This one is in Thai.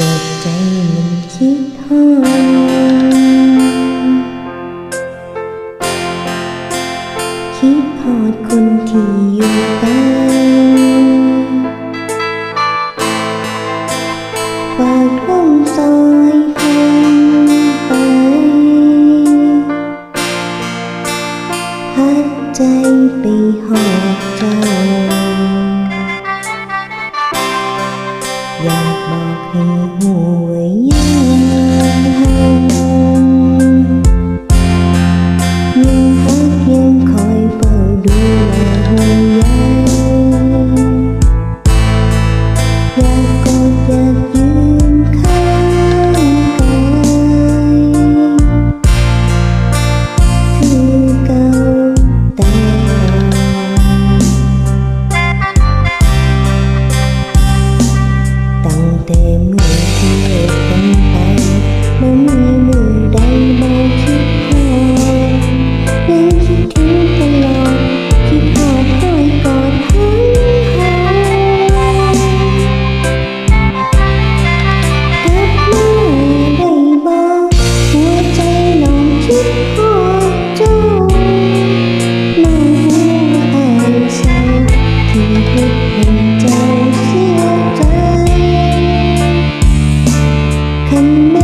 ก็ใจมันคิดทอดคิดพอดคนที่อยู่ไกลฝาลมซอยพันไปพัดใจไปหอบจ Là 无为有 in